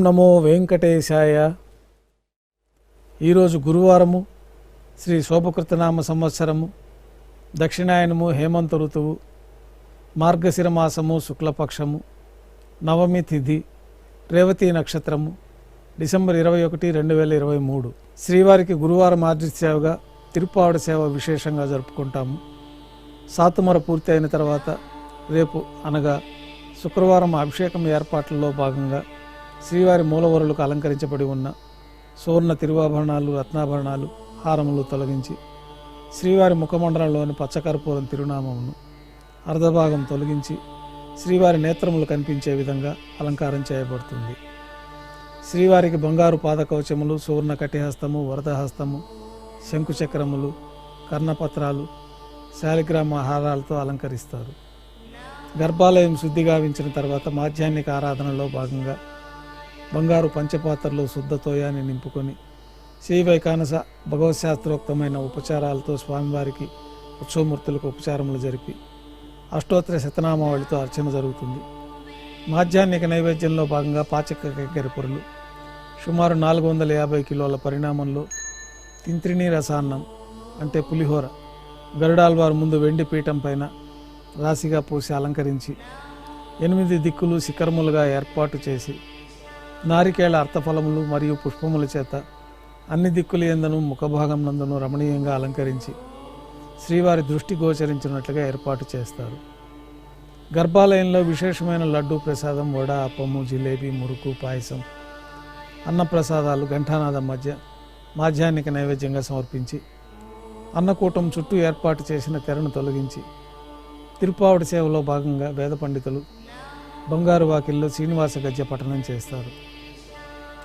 నమో వెంకటేశాయ. ఈరోజు గురువారము శ్రీ శోభకృతనామ సంవత్సరము దక్షిణాయనము హేమంత ఋతువు మార్గశిర మాసము శుక్లపక్షము నవమి తిథి రేవతి నక్షత్రము డిసెంబర్ ఇరవై ఒకటి రెండు వేల ఇరవై మూడు. శ్రీవారికి గురువారం ఆర్జి సేవగా తిరుప్పావడ సేవ విశేషంగా జరుపుకుంటాము. సాతుమర పూర్తి అయిన తర్వాత రేపు అనగా శుక్రవారం అభిషేకం ఏర్పాట్లలో భాగంగా శ్రీవారి మూలవరులకు అలంకరించబడి ఉన్న సువర్ణ తిరువాభరణాలు రత్నాభరణాలు హారములు తొలగించి శ్రీవారి ముఖమండలంలోని పచ్చకర్పూరం తిరునామమును అర్ధభాగం తొలగించి శ్రీవారి నేత్రములు కనిపించే విధంగా అలంకారం చేయబడుతుంది. శ్రీవారికి బంగారు పాదకవచములు సువర్ణ కటిహస్తము వరదహస్తము శంకుచక్రములు కర్ణపత్రాలు శాలిగ్రామ హారాలతో అలంకరిస్తారు. గర్భాలయం శుద్ధి గావించిన తర్వాత మాధ్యాహ్నిక ఆరాధనలో భాగంగా బంగారు పంచపాత్రలో శుద్ధ తోయాన్ని నింపుకొని శ్రీ భగవశాస్త్రోక్తమైన భగవత్శాస్త్రోక్తమైన ఉపచారాలతో స్వామివారికి ఉత్సవమూర్తులకు ఉపచారములు జరిపి అష్టోత్తర శతనామావళితో అర్చన జరుగుతుంది. మాధ్యాహ్నిక నైవేద్యంలో భాగంగా పాచక గరిపొరలు సుమారు నాలుగు వందల యాభై కిలోల పరిణామంలో తింత్రిణీ రసాన్నం అంటే పులిహోర గరుడాల్వారు ముందు వెండి పీఠం పైన రాశిగా పూసి అలంకరించి ఎనిమిది దిక్కులు శిఖరములుగా ఏర్పాటు చేసి నారికేళ అర్థఫలములు మరియు పుష్పముల చేత అన్ని దిక్కుల ఎందను ముఖభాగం నందును రమణీయంగా అలంకరించి శ్రీవారి దృష్టి గోచరించినట్లుగా ఏర్పాటు చేస్తారు. గర్భాలయంలో విశేషమైన లడ్డూ ప్రసాదం వడ అప్పము జిలేబీ మురుకు పాయసం అన్నప్రసాదాలు ఘంటానాథం మధ్య మాధ్యాహ్నిక నైవేద్యంగా సమర్పించి అన్నకూటం చుట్టూ ఏర్పాటు చేసిన తెరను తొలగించి తిరుపావడి సేవలో భాగంగా వేద పండితులు బంగారు వాకిల్లో శ్రీనివాస గద్య పఠనం చేస్తారు.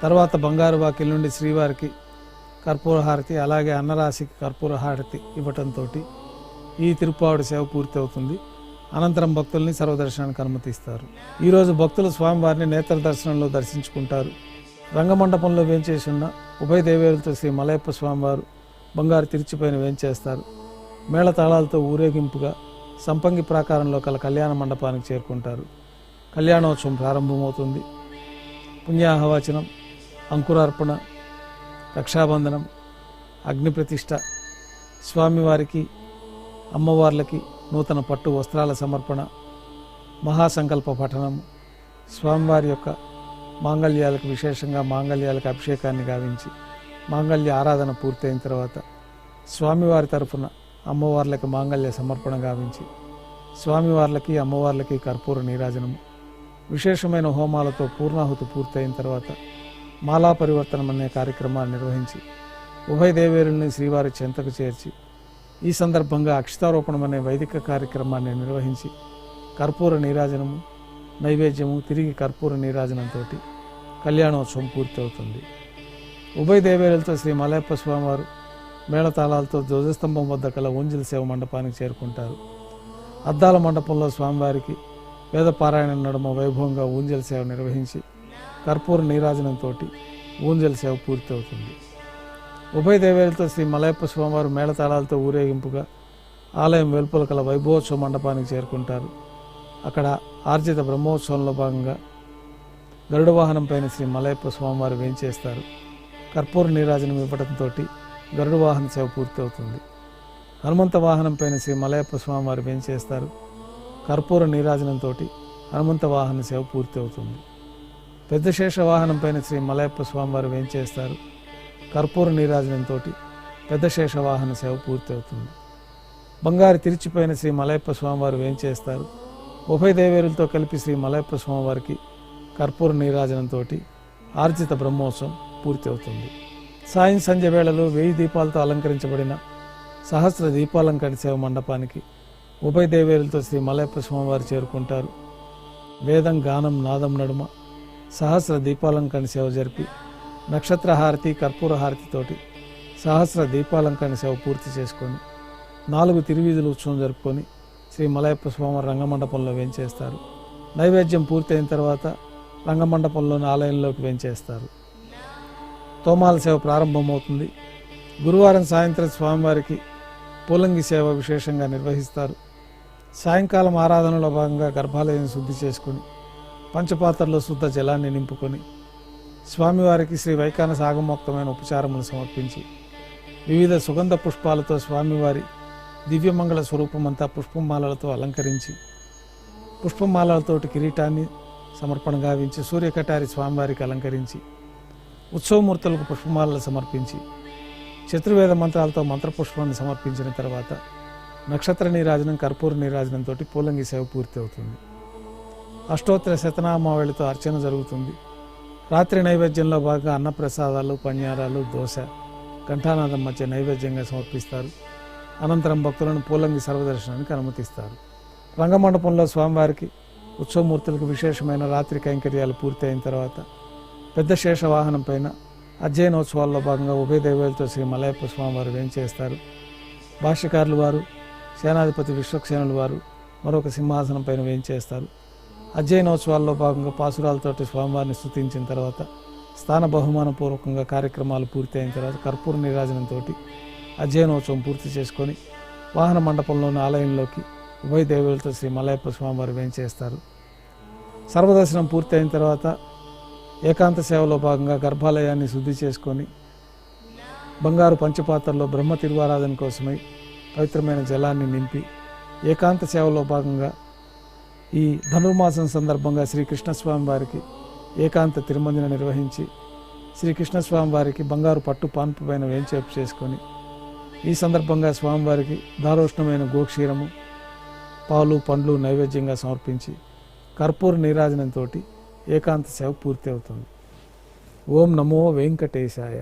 తర్వాత బంగారు వాకిల్ నుండి శ్రీవారికి కర్పూర హారతి అలాగే అన్నరాశికి కర్పూర హారతి ఇవ్వటంతో ఈ తిరుపావడి సేవ పూర్తి అవుతుంది. అనంతరం భక్తుల్ని సర్వదర్శనానికి అనుమతిస్తారు. ఈరోజు భక్తులు స్వామివారిని నేత్ర దర్శనంలో దర్శించుకుంటారు. రంగమండపంలో వేంచేసిన ఉభయ దేవేరులతో శ్రీ మలయప్ప స్వామివారు బంగారు తిరుచిపైన వేంచేస్తారు. మేళతాళాలతో ఊరేగింపుగా సంపంగి ప్రాకారంలో కల కళ్యాణ మండపానికి చేరుకుంటారు. కళ్యాణోత్సవం ప్రారంభమవుతుంది. పుణ్యాహవాచనం అంకురార్పణ రక్షాబంధనం అగ్నిప్రతిష్ట స్వామివారికి అమ్మవార్లకి నూతన పట్టు వస్త్రాల సమర్పణ మహాసంకల్ప పఠనం స్వామివారి యొక్క మాంగళ్యాలకు విశేషంగా మాంగళ్యాలకు అభిషేకాన్ని గావించి మాంగళ్య ఆరాధన పూర్తయిన తర్వాత స్వామివారి తరఫున అమ్మవార్లకి మాంగళ్య సమర్పణ గావించి స్వామివార్లకి అమ్మవార్లకి కర్పూర నీరాజనము. విశేషమైన హోమాలతో పూర్ణాహుతి పూర్తయిన తర్వాత మాలా పరివర్తనం అనే కార్యక్రమాన్ని నిర్వహించి ఉభయ దేవేరుల్ని శ్రీవారి చెంతకు చేర్చి ఈ సందర్భంగా అక్షతారోపణం అనే వైదిక కార్యక్రమాన్ని నిర్వహించి కర్పూర నీరాజనము నైవేద్యము తిరిగి కర్పూర నీరాజనంతో కళ్యాణోత్సవం పూర్తవుతుంది. ఉభయ దేవేరులతో శ్రీ మలయప్ప స్వామివారు మేళతాళాలతో ధ్వజస్తంభం వద్ద కల ఊంజల సేవ మండపానికి చేరుకుంటారు. అద్దాల మండపంలో స్వామివారికి వేదపారాయణ నడుమ వైభవంగా ఊంజల సేవ నిర్వహించి కర్పూర నీరాజనంతో ఊంజల సేవ పూర్తి అవుతుంది ఉభయ దేవేలతో శ్రీ మలయప్ప స్వామివారు మేళతాళాలతో ఊరేగింపుగా ఆలయం వెలుపల కల వైభవోత్సవ మండపానికి చేరుకుంటారు. అక్కడ ఆర్జిత బ్రహ్మోత్సవంలో భాగంగా గరుడ వాహనం పైన శ్రీ మలయప్ప స్వామివారు వేంచేస్తారు. కర్పూర నీరాజనం ఇవ్వడంతో గరుడ వాహన సేవ పూర్తి అవుతుంది హనుమంత వాహనం పైన శ్రీ మలయప్ప స్వామివారు వేంచేస్తారు. కర్పూర నీరాజనంతో హనుమంత వాహన సేవ పూర్తి అవుతుంది. పెద్ద శేష వాహనం పైన శ్రీ మలయప్ప స్వామివారు వేంచేస్తారు కర్పూర నీరాజనంతో పెద్ద శేష వాహన సేవ పూర్తి అవుతుంది. బంగారు తిరిచిపోయిన శ్రీ మలయప్ప స్వామివారు వేంచేస్తారు ఉభయ దేవేరులతో కలిపి శ్రీ మలయప్ప స్వామివారికి కర్పూర నీరాజనంతో ఆర్జిత బ్రహ్మోత్సవం పూర్తి అవుతుంది. సాయం సంధ్య వేళలో వెయ్యి దీపాలతో అలంకరించబడిన సహస్ర దీపాలంకరణ సేవ మండపానికి ఉభయ దేవేరులతో శ్రీ మలయప్ప స్వామివారు చేరుకుంటారు. వేదం గానం నాదం నడుమ సహస్ర దీపాలంకరణ సేవ జరిపి నక్షత్రహారతి కర్పూరహారతితోటి కర్పూర హారతితోటి సహస్ర దీపాలంకరణ సేవ పూర్తి చేసుకొని నాలుగు తిరువీధుల ఉత్సవం జరుపుకొని శ్రీ మలయప్ప స్వామివారి రంగమండపంలో వేంచేస్తారు. నైవేద్యం పూర్తయిన తర్వాత రంగమండపంలోని ఆలయంలోకి వేంచేస్తారు. తోమాల సేవ ప్రారంభమవుతుంది. గురువారం సాయంత్రం స్వామివారికి పూలంగి సేవ విశేషంగా నిర్వహిస్తారు. సాయంకాలం ఆరాధనలో భాగంగా గర్భాలయం శుద్ధి చేసుకుని పంచపాత్రలో శుద్ధ జలాన్ని నింపుకొని స్వామివారికి శ్రీ వైకాన సాగమోక్తమైన ఉపచారములు సమర్పించి వివిధ సుగంధ పుష్పాలతో స్వామివారి దివ్యమంగళ స్వరూపమంతా పుష్పమాలలతో అలంకరించి పుష్పమాలలతోటి కిరీటాన్ని సమర్పణ గావించి సూర్యకటారి స్వామివారికి అలంకరించి ఉత్సవమూర్తులకు పుష్పమాలలు సమర్పించి చతుర్వేద మంత్రాలతో మంత్రపుష్పాన్ని సమర్పించిన తర్వాత నక్షత్ర నీరాజనం కర్పూర నీరాజనంతో పూలంగి సేవ పూర్తి అవుతుంది. అష్టోత్తర శతనామావళితో అర్చన జరుగుతుంది. రాత్రి నైవేద్యంలో భాగంగా అన్నప్రసాదాలు పన్యారాలు దోశ ఘంటానాదం మధ్య నైవేద్యంగా సమర్పిస్తారు. అనంతరం భక్తులను పూలంగి సర్వదర్శనానికి అనుమతిస్తారు. రంగమండపంలో స్వామివారికి ఉత్సవమూర్తులకు విశేషమైన రాత్రి కైంకర్యాలు పూర్తి అయిన తర్వాత పెద్ద శేష వాహనం పైన అధ్యయనోత్సవాల్లో భాగంగా ఉభయ దైవాలతో శ్రీ మలయప్ప స్వామివారు వేంచేస్తారు. భాష్యకారులు వారు సేనాధిపతి విశ్వక్సేనులు వారు మరొక సింహాసనం పైన వేయించేస్తారు అధ్యయనోత్సవాల్లో భాగంగా పాసురాలతోటి స్వామివారిని స్థుతించిన తర్వాత స్థాన బహుమానపూర్వకంగా కార్యక్రమాలు పూర్తి అయిన తర్వాత కర్పూర నీరాజనంతో అధ్యయనోత్సవం పూర్తి చేసుకొని వాహన మండపంలోని ఆలయంలోకి ఉభయ దేవులతో శ్రీ మలయప్ప స్వామివారు వేయించేస్తారు సర్వదర్శనం పూర్తి అయిన తర్వాత ఏకాంత సేవలో భాగంగా గర్భాలయాన్ని శుద్ధి చేసుకొని బంగారు పంచపాత్రలో బ్రహ్మ తిరువారాధన కోసమై పవిత్రమైన జలాన్ని నింపి ఏకాంత సేవలో భాగంగా ఈ ధనుర్మాసం సందర్భంగా శ్రీకృష్ణస్వామి వారికి ఏకాంత తిరుమంజన నిర్వహించి శ్రీకృష్ణస్వామి వారికి బంగారు పట్టు పాన్పు పైన వేంచేపు చేసుకొని ఈ సందర్భంగా స్వామివారికి దారోష్ణమైన గోక్షీరము పాలు పండ్లు నైవేద్యంగా సమర్పించి కర్పూర నీరాజనంతో ఏకాంత సేవ పూర్తి అవుతుంది. ఓం నమో వెంకటేశాయ.